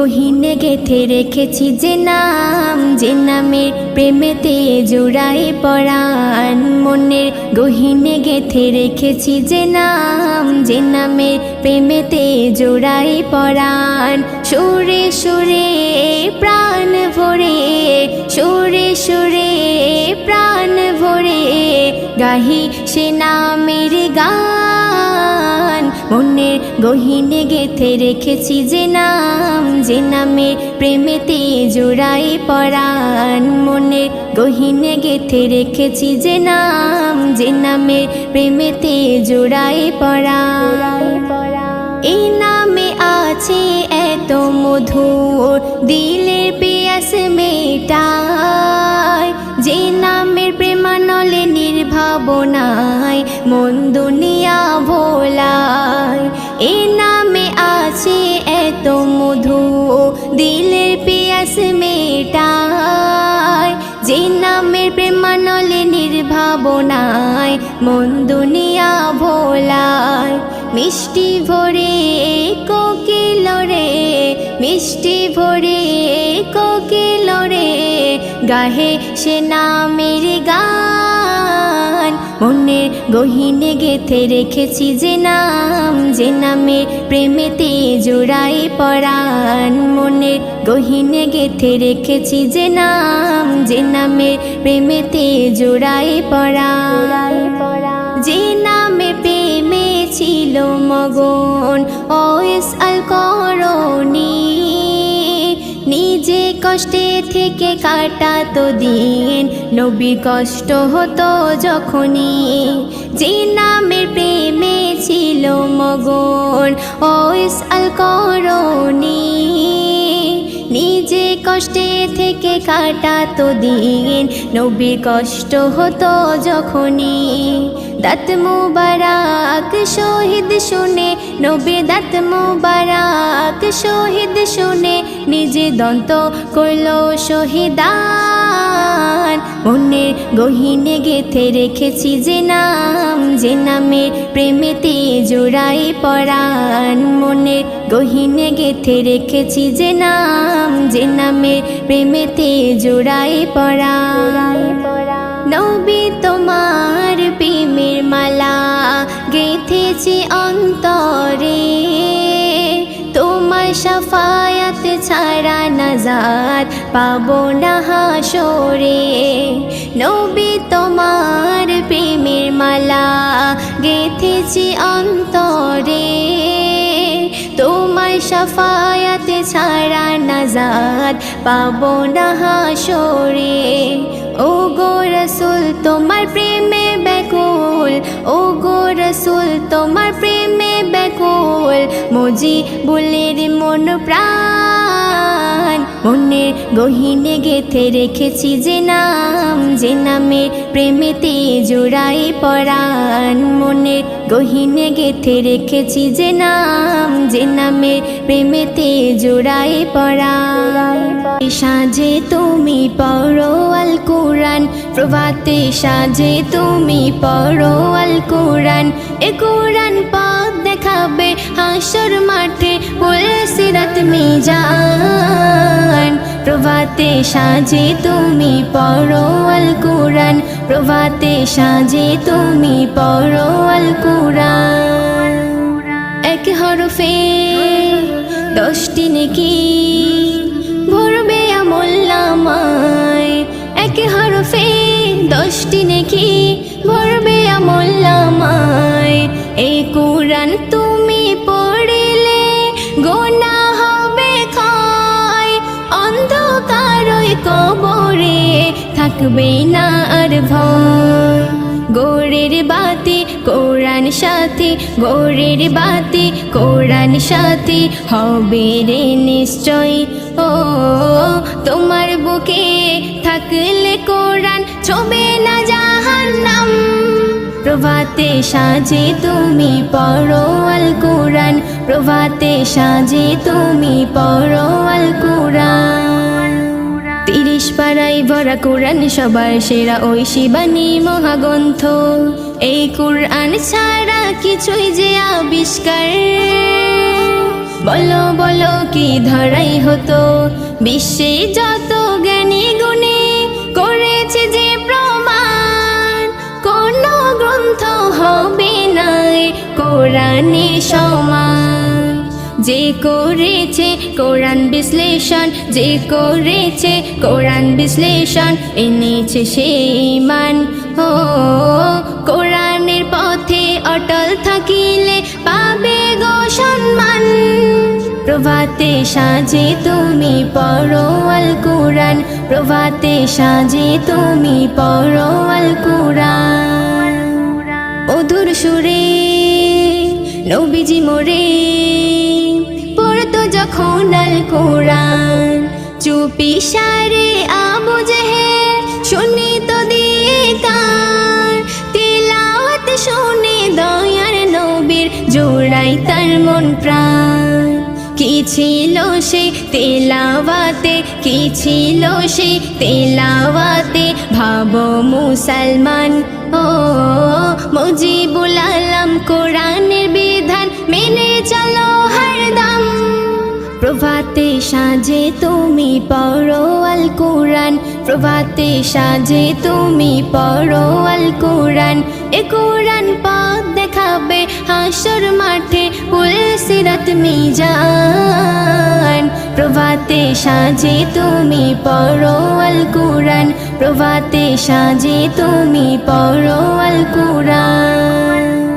গহিনে গেথে রেখেছি যে নাম, যে নামের প্রেমেতে জোড়াই পরাণ। মনের গহিনে গেথে রেখেছি যে নাম, যে নামের প্রেমেতে জোড়াই পরাণ। সুরে সুরে প্রাণ ভরে, সুরে সুরে প্রাণ ভরে, গাহি সে নামের গান। গহিনে গেথে রেখেছি যে নাম, যে নামে প্রেমেতে জোড়াই পরাণ। মনের গহিনে গেথে রেখেছি যে নাম, যে নামে প্রেমেতে জোড়াই পরাণ। এই নামে আছে এত মধুর, দিলের পিয়াস মেটায় মন দুনিয়া ভোলায়, মিষ্টি ভরে কোকিল রে, মিষ্টি ভরে কোকিল রে, গাহে সে নামের গান মনের গহিনে গেথে রেখেছি যে নাম, যে নামে প্রেমেতে জোড়াই পরাণ। মনের গহিনে গেথে রেখেছি যে নাম, যে নামে প্রেমেতে জোড়াই পরাণ। যে নামে প্রেমে ছিল মগন ওয়েস আল করণী থেকে কাটাতো দিন। নবী কষ্ট হতো যখনই। যে নামের প্রেমে ছিল মগন ওয়েস আল করণী নিজে কষ্টে থেকে কাটাতো দিন। নবীর কষ্ট হতো যখনই। দাঁত মুবারাক শহীদ শুনে, নবী দাঁত মুবারাক শহীদ শুনে, নিজে দন্ত করল শহীদান। মনের গহিনে গেথে রেখেছি যে নাম, যে নামে প্রেমেতে জোড়াই পরাণ। মনের গহিনে গেথে রেখেছি যে নাম, যে নামে প্রেমেতে জোড়াই পরাণ। নবী গেথেছি অন্তরে তোমার সাফায়াত ছাড়া নাজার পাবো না হাসরে। নবী তোমার প্রেমের মালা গেথেছি অন্তরে তোমার সাফায়াতে ছাড়া নাজাদ পাবো না হাসরে। ও গো রসুল, তোমার প্রেমে রসুল তোমার ব্যাকুল মজি বুলের মন প্রাণ। মনের গহিনে গেথে রেখেছি যে নাম, যে নামে প্রেমেতে জোড়াই পরাণ। মনের গহিনে গেথে রেখেছি যে নাম, যে নামে প্রেমেতে জোড়াই পরাণ। সাজে তুমি পড়ো আল কোরআন, প্রভাতে সাজে তুমি পড়ো আল কোরআন। এ কোরআন পথ দেখাবে হাসর মাঠে বলে সিরাত মিজান। প্রভাতে সাজে তুমি পড়ো আল কোরআন, প্রভাতে সাজে তুমি পড়ো আল কোরআন। এক হরফে দশটি নেকি ভরবে আমল্লামায় এক হরফে দশটি নেকি কোরআন তুমি পড়িলে, গোনা হবে খায় অন্ধকার কবরে থাকবে না আর ভয়। গোরের বাতি, কোরআন সাথী, গোরের বাতি, কোরআন সাথী হবে রে নিশ্চয়। ও, তোমার বুকে থাকলে কোরআন ছবে প্রভাতে সাজে তুমি পড়ো আল কোরআন, প্রভাতে সাজে তুমি পড়ো আল কোরআন। তিরিশ পাড়াই ভরা কোরআন সবার সেরা ওই শিবানী মহাগ্রন্থ। এই কোরআন ছাড়া কিছুই যে আবিষ্কার। বলো বলো, কি ধরাই হতো? বিশ্বে যত কোরআনে সমান যে করেছে কোরআন বিশ্লেষণ, যে করেছে কোরআন বিশ্লেষণ, এনেছে সেই মান ও, কোরআনের পথে অটল থাকিলে পাবে গো সম্মান। প্রভাতে সাজে তুমি পড়ো আল কোরআন প্রভাতে সাজে তুমি পড়ো আল কোরআন অধুর সুরে নবীজি মোরে। পড়তো যখন আল কোরআন, চুপি সারে আবু জেহেল শুনি তো দিয়ে কান তিলাওয়াত শুনে দয়ার নবীর জোড়াই তার মন প্রাণ। কি ছিল সে তেলাওয়াতে, কি ছিল সে তেলাওয়াতে, ভাব মুসলমান ও মুজিবুল আলম কোরআনের বিধান মেনে চলো হরদম প্রভাতে সাজে তুমি পড়ো আল কোরআন। প্রভাতে সাজে তুমি পড়ো আল কোরআন। এ কোরআন পথ দেখাবে হাসর মাঠে পুলসিরাত মিজান। প্রভাতে সাজে তুমি পড়ো আল কোরআন। প্রভাতে সাজে তুমি পড়ো আল কোরআন।